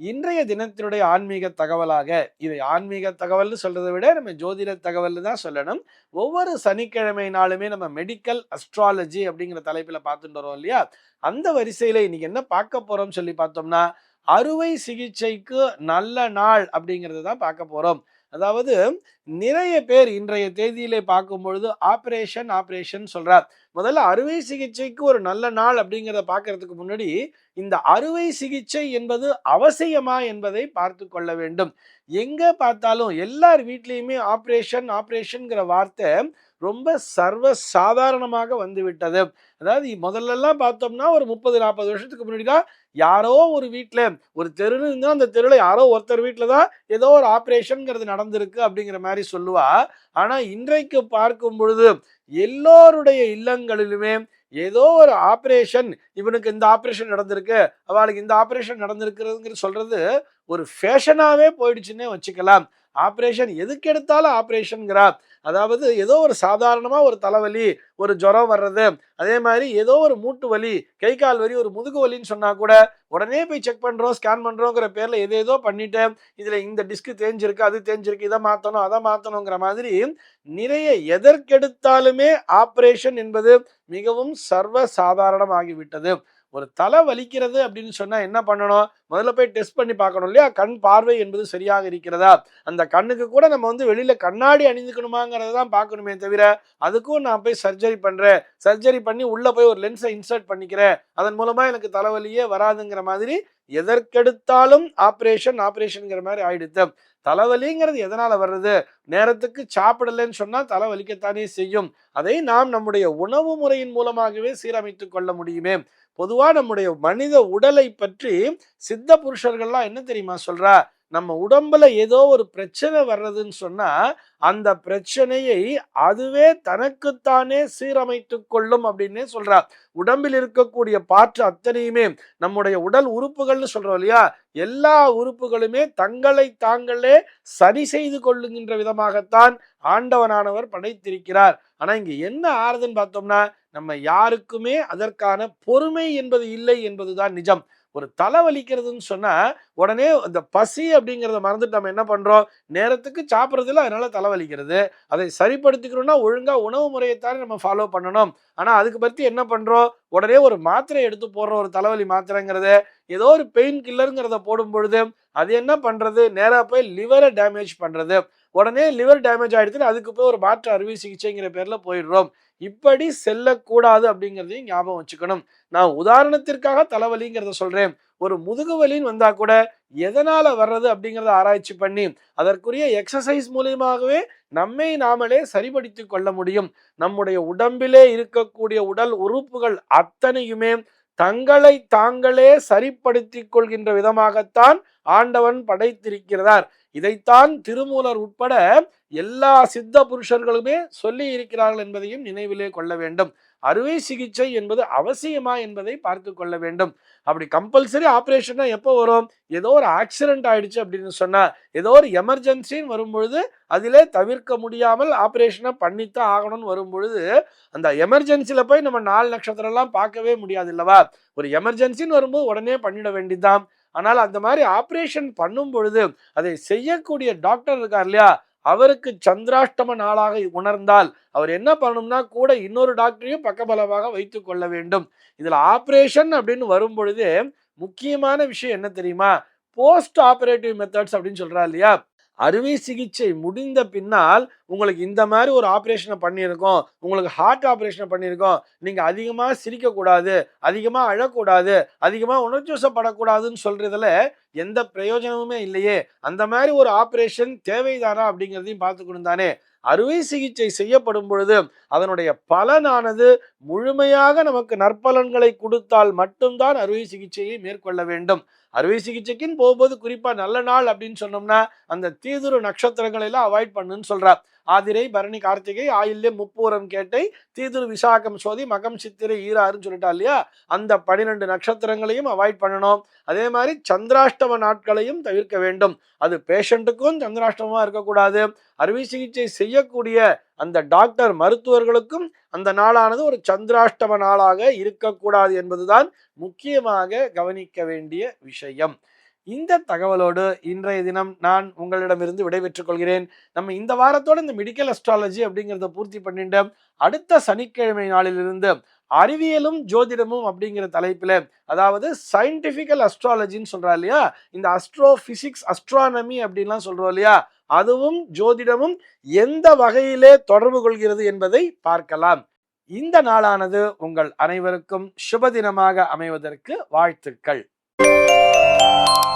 இன்றைய தினத்தினுடைய ஆன்மீக தகவலாக இதை ஆன்மீக தகவல்னு சொல்றதை விட நம்ம ஜோதிட தகவல் தான் சொல்லணும். ஒவ்வொரு சனிக்கிழமை நாளுமே நம்ம மெடிக்கல் அஸ்ட்ராலஜி அப்படிங்கிற தலைப்பில் பார்த்துட்டு வரோம் இல்லையா? அந்த வரிசையில இன்னைக்கு என்ன பார்க்க போறோம்னு சொல்லி பார்த்தோம்னா அறுவை சிகிச்சைக்கு நல்ல நாள் அப்படிங்கிறது தான் பார்க்க போறோம். அதாவது நிறைய பேர் இன்றைய தேதியிலே பார்க்கும் பொழுது ஆப்ரேஷன் ஆப்ரேஷன் சொல்றார். முதல்ல அறுவை சிகிச்சைக்கு ஒரு நல்ல நாள் அப்படிங்கிறத பார்க்கறதுக்கு முன்னாடி இந்த அறுவை சிகிச்சை என்பது அவசியமா என்பதை பார்த்து கொள்ள வேண்டும். எங்க பார்த்தாலும் எல்லார் வீட்லேயுமே ஆப்ரேஷன் ஆப்ரேஷன்ங்கிற வார்த்தை ரொம்ப சர்வ சாதாரணமாக வந்துவிட்டது. அதாவது முதல்லலாம் பார்த்தோம்னா ஒரு முப்பது நாற்பது வருஷத்துக்கு முன்னாடி தான் யாரோ ஒரு வீட்டில் ஒரு தெருன்னு இருந்தால் அந்த தெருவில் யாரோ ஒருத்தர் வீட்டில் தான் ஏதோ ஒரு ஆப்ரேஷனுங்கிறது நடந்திருக்கு அப்படிங்கிற மாதிரி சொல்லுவா. ஆனால் இன்றைக்கு பார்க்கும் பொழுது எல்லோருடைய இல்லங்களிலுமே ஏதோ ஒரு ஆப்ரேஷன் இவனுக்கு இந்த ஆப்ரேஷன் நடந்திருக்கு அவளுக்கு இந்த ஆப்ரேஷன் நடந்திருக்கிறதுங்கிற சொல்றது ஒரு ஃபேஷனாகவே போயிடுச்சுன்னே வச்சுக்கலாம். ஆப்ரேஷன் எதுக்கு எடுத்தாலும் ஆப்ரேஷன்கிறார். அதாவது ஏதோ ஒரு சாதாரணமாக ஒரு தலைவலி ஒரு ஜுரம் வர்றது அதே மாதிரி ஏதோ ஒரு மூட்டு வலி கை கால் வலி ஒரு முதுகு வலின்னு சொன்னால் கூட உடனே போய் செக் பண்ணுறோம் ஸ்கேன் பண்ணுறோங்கிற பேரில் எது ஏதோ இதில் இந்த டிஸ்க்கு தேஞ்சிருக்கு அது தேஞ்சிருக்கு இதை மாற்றணும் அதை மாற்றணுங்கிற மாதிரி நிறைய எதற்கெடுத்தாலுமே ஆப்ரேஷன் என்பது மிகவும் சர்வ சாதாரணமாகிவிட்டது. ஒரு தலை வலிக்கிறது அப்படின்னு சொன்னால் என்ன பண்ணணும்? முதல்ல போய் டெஸ்ட் பண்ணி பார்க்கணும் இல்லையா? கண் பார்வை என்பது சரியாக இருக்கிறதா? அந்த கண்ணுக்கு கூட நம்ம வந்து வெளியில் கண்ணாடி அணிந்துக்கணுமாங்கிறத தான் பார்க்கணுமே தவிர அதுக்கும் நான் போய் சர்ஜரி பண்ணுறேன் சர்ஜரி பண்ணி உள்ளே போய் ஒரு லென்ஸை இன்சர்ட் பண்ணிக்கிறேன். அதன் மூலமாக எனக்கு தலைவலியே வராதுங்கிற மாதிரி எதற்கெடுத்தாலும் ஆப்ரேஷன் ஆப்ரேஷனுங்கிற மாதிரி ஆயிடுத்து தலைவலிங்கிறது எதனால வர்றது? நேரத்துக்கு சாப்பிடலன்னு சொன்னா தலைவலிக்கத்தானே செய்யும். அதை நாம் நம்முடைய உணவு முறையின் மூலமாகவே சீரமைத்து கொள்ள முடியுமே. பொதுவா நம்முடைய மனித உடலை பற்றி சித்த புருஷர்கள்லாம் என்ன தெரியுமா சொல்றா? நம்ம உடம்புல ஏதோ ஒரு பிரச்சனை வர்றதுன்னு சொன்னா அந்த பிரச்சனையை அதுவே தனக்குத்தானே சீரமைத்து கொள்ளும் அப்படின்னே சொல்றா உடம்பில் இருக்கக்கூடிய பாற்று அத்தனையுமே நம்முடைய உடல் உறுப்புகள்னு சொல்றோம் இல்லையா? எல்லா உறுப்புகளுமே தங்களை தாங்களே சரி செய்து கொள்ளுகின்ற விதமாகத்தான் ஆண்டவனானவர் படைத்திருக்கிறார். ஆனா இங்க என்ன ஆறுதுன்னு பார்த்தோம்னா நம்ம யாருக்குமே அதற்கான பொறுமை என்பது இல்லை என்பதுதான் நிஜம். ஒரு தலை வலிக்கிறதுன்னு சொன்னால் உடனே இந்த பசி அப்படிங்கிறத மறந்துட்டு நம்ம என்ன பண்ணுறோம் நேரத்துக்கு சாப்பிட்றதுல அதனால தலைவலிக்கிறது. அதை சரிப்படுத்திக்கணும்னா ஒழுங்காக உணவு முறையைத்தானே நம்ம ஃபாலோ பண்ணணும். ஆனால் அதுக்கு பற்றி என்ன பண்ணுறோம் உடனே ஒரு மாத்திரை எடுத்து போடுற ஒரு தலைவலி மாத்திரைங்கிறது. ஏதோ ஒரு பெயின் கில்லருங்கிறத போடும் பொழுது அது என்ன பண்ணுறது நேராக போய் லிவரை டேமேஜ் பண்ணுறது உடனே லிவர் டேமேஜ் ஆயிடுச்சுன்னு அதுக்கு போய் ஒரு மாற்று அறுவை சிகிச்சைங்கிற பேரில் போயிடுறோம். இப்படி செல்லக்கூடாது அப்படிங்கிறதையும் ஞாபகம் வச்சுக்கணும். நான் உதாரணத்திற்காக தலைவலிங்கிறத சொல்கிறேன் ஒரு முதுகு வலின்னு வந்தால் கூட எதனால் வர்றது அப்படிங்கிறத ஆராய்ச்சி பண்ணி அதற்குரிய எக்ஸசைஸ் மூலியமாகவே நம்மை நாமளே சரிபடுத்தி கொள்ள முடியும். நம்முடைய உடம்பிலே இருக்கக்கூடிய உடல் உறுப்புகள் அத்தனையுமே தங்களை தாங்களே சரிப்படுத்திக் கொள்கின்ற விதமாகத்தான் ஆண்டவன் படைத்திருக்கிறார். இதைத்தான் திருமூலர் உட்பட எல்லா சித்த புருஷர்களுமே சொல்லி இருக்கிறார்கள் என்பதையும் நினைவிலே கொள்ள வேண்டும். அறுவை சிகிச்சை என்பது அவசியமா என்பதை பார்த்து கொள்ள வேண்டும். அப்படி கம்பல்சரி ஆப்ரேஷன்னா எப்போ வரும்? ஏதோ ஒரு ஆக்சிடென்ட் ஆயிடுச்சு அப்படின்னு சொன்னா ஏதோ ஒரு எமர்ஜென்சின்னு வரும்பொழுது அதிலே தவிர்க்க முடியாமல் ஆப்ரேஷனை பண்ணித்தான் ஆகணும்னு வரும்பொழுது அந்த எமர்ஜென்சியில் போய் நம்ம நாலு நட்சத்திரம்லாம் பார்க்கவே முடியாது இல்லவா? ஒரு எமர்ஜென்சின்னு வரும்போது உடனே பண்ணிட வேண்டியதுதான். ஆனால் அந்த மாதிரி ஆப்ரேஷன் பண்ணும் பொழுது அதை செய்யக்கூடிய டாக்டர் இருக்கார் இல்லையா? அவருக்கு சந்திராஷ்டம நாளாக உணர்ந்தால் அவர் என்ன பண்ணணும்னா கூட இன்னொரு டாக்டரையும் பக்கபலமாக வைத்து கொள்ள வேண்டும். இதில் ஆப்ரேஷன் அப்படின்னு வரும் பொழுது முக்கியமான விஷயம் என்ன தெரியுமா? போஸ்ட் ஆப்ரேட்டிவ் மெத்தட்ஸ் அப்படின்னு சொல்கிறா இல்லையா? அறுவை சிகிச்சை முடிந்த பின்னால் உங்களுக்கு இந்த மாதிரி ஒரு ஆப்ரேஷனை பண்ணியிருக்கோம். உங்களுக்கு ஹார்ட் ஆப்ரேஷனை பண்ணியிருக்கோம். நீங்கள் அதிகமாக சிரிக்கக்கூடாது அதிகமாக அழக்கூடாது அதிகமாக உணர்ச்சிவசப்படக்கூடாதுன்னு சொல்கிறதுல எந்த பிரயோஜனமுமே இல்லையே. அந்த மாதிரி ஒரு ஆப்ரேஷன் தேவைதானா அப்படிங்கிறதையும் பார்த்துக்கணும் தானே. அறுவை சிகிச்சை செய்யப்படும் பொழுது அதனுடைய பலனானது முழுமையாக நமக்கு நற்பலன்களை கொடுத்தால் மட்டும்தான் அறுவை சிகிச்சையை மேற்கொள்ள வேண்டும். அறுவை சிகிச்சைக்குன்னு போகும்போது குறிப்பா நல்ல நாள் அப்படின்னு சொன்னோம்னா அந்த தீதுரு நட்சத்திரங்களை எல்லாம் அவாய்ட் பண்ணுன்னு சொல்றார். ஆதிரை பரணி கார்த்திகை ஆயில்லே முப்பூரம் கேட்டை தீதுரு விசாகம் சோதி மகம் சித்திரை ஈராறுன்னு சொல்லிட்டா இல்லையா? அந்த பனிரெண்டு நட்சத்திரங்களையும் அவாய்ட் பண்ணணும். அதே மாதிரி சந்திராஷ்டம நாட்களையும் தவிர்க்க வேண்டும். அது பேஷண்ட்டுக்கும் சந்திராஷ்டமாக இருக்கக்கூடாது. அறுவை சிகிச்சை செய்யக்கூடிய அந்த டாக்டர் மருத்துவர்களுக்கும் அந்த நாளானது ஒரு சந்திராஷ்டம நாளாக இருக்கக்கூடாது என்பதுதான் முக்கியமாக கவனிக்க வேண்டிய விஷயம். இந்த தகவலோடு இன்றைய தினம் நான் உங்களிடமிருந்து விடைபெற்றுக் கொள்கிறேன். நம்ம இந்த வாரத்தோட இந்த மெடிக்கல் அஸ்ட்ராலஜி அப்படிங்கிறத பூர்த்தி பண்ணிட்டு அடுத்த சனிக்கிழமை நாளிலிருந்து அறிவியலும் ஜோதிடமும் அப்படிங்கிற தலைப்பில் அதாவது சயின்டிஃபிக்கல் அஸ்ட்ராலஜின்னு சொல்கிறா இல்லையா? இந்த அஸ்ட்ரோ ஃபிசிக்ஸ் அஸ்ட்ரானமி அப்படின்லாம் சொல்கிறோம் இல்லையா? அதுவும் ஜோதிடமும் எந்த வகையிலே தொடர்பு கொள்கிறது என்பதை பார்க்கலாம். இந்த நாளானது உங்கள் அனைவருக்கும் சுப தினமாக அமைவதற்கு வாழ்த்துக்கள்.